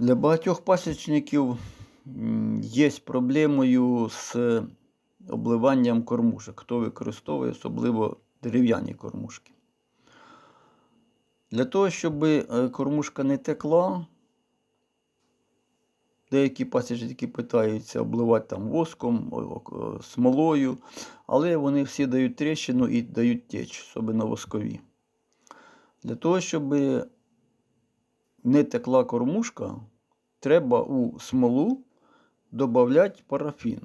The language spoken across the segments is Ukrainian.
Для багатьох пасічників є проблемою з обливанням кормушок. Хто використовує особливо дерев'яні кормушки. Для того, щоб е, кормушка не текла, деякі пасічники питаються обливати там воском, о- смолою, але вони всі дають тріщину і дають теч, особливо воскові. Для того, щоб не текла кормушка, треба у смолу додати парафін.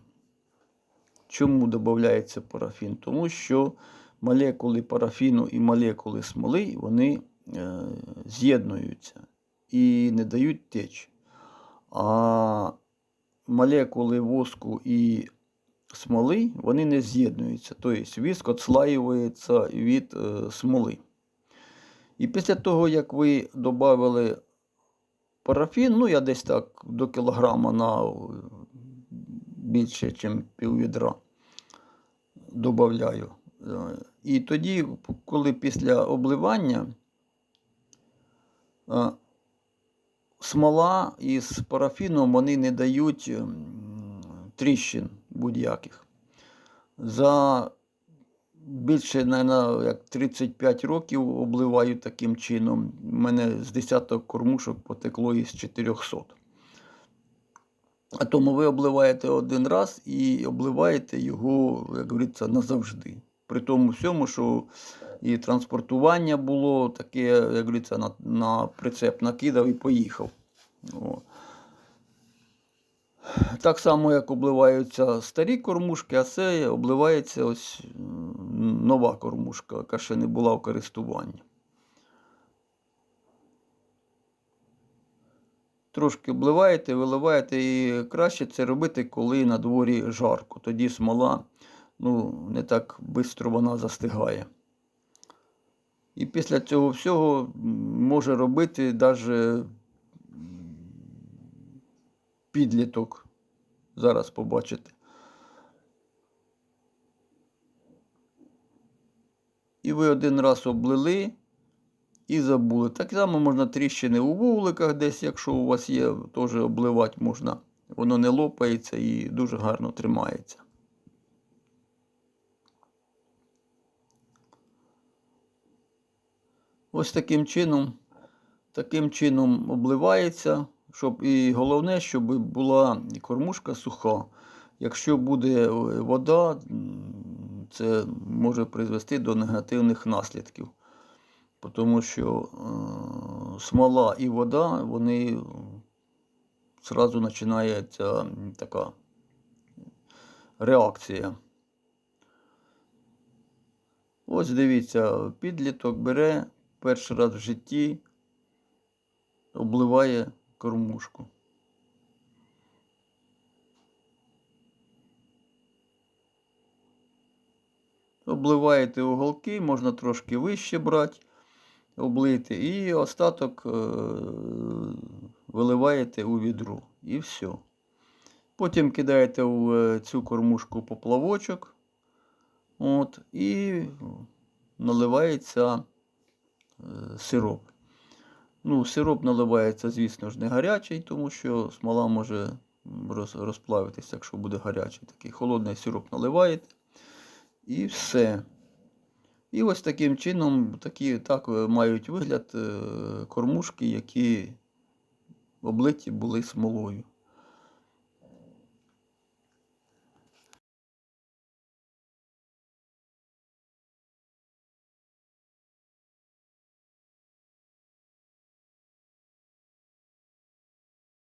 Чому додається парафін? Тому що молекули парафіну і молекули смоли вони е, з'єднуються і не дають теч. А молекули воску і смоли вони не з'єднуються. Тобто віск відслаюється від е, смоли. І після того, як ви додали парафін, ну я десь так до кілограма на е, більше, ніж пів відра додаю. Е, І тоді, коли після обливання е, смола із парафіном вони не дають тріщин будь-яких. За більше, наверное, як 35 років обливаю таким чином. У мене з десяток кормушок потекло із 400. А тому ви обливаєте один раз і обливаєте його, як говориться, назавжди. При тому всьому, що і транспортування було таке, як говориться, на, на прицеп накидав і поїхав. О. Так само, як обливаються старі кормушки, а це обливається ось нова кормушка, яка ще не була в користуванні. Трошки обливаєте, виливаєте, і краще це робити, коли на дворі жарко. Тоді смола ну, не так швидко вона застигає. І після цього всього може робити навіть підліток. Зараз побачите. І ви один раз облили і забули. Так само можна тріщини у вуликах десь, якщо у вас є, теж обливати можна. Воно не лопається і дуже гарно тримається. Ось таким чином, таким чином обливається, щоб і головне, щоб була кормушка суха. Якщо буде вода, це може призвести до негативних наслідків. Тому що е, смола і вода, вони зразу починається така реакція. Ось дивіться, підліток бере перший раз в житті, обливає кормушку. Обливаєте уголки, можна трошки вище брати, облити, і остаток е, виливаєте у відро. І все. Потім кидаєте в е, цю кормушку поплавочок. От, і наливається е, сироп. Ну, сироп наливається, звісно ж, не гарячий, тому що смола може розплавитися, якщо буде гарячий. Такий холодний сироп наливаєте. І все. І ось таким чином такі, так е, мають вигляд е, кормушки, які облиті були смолою.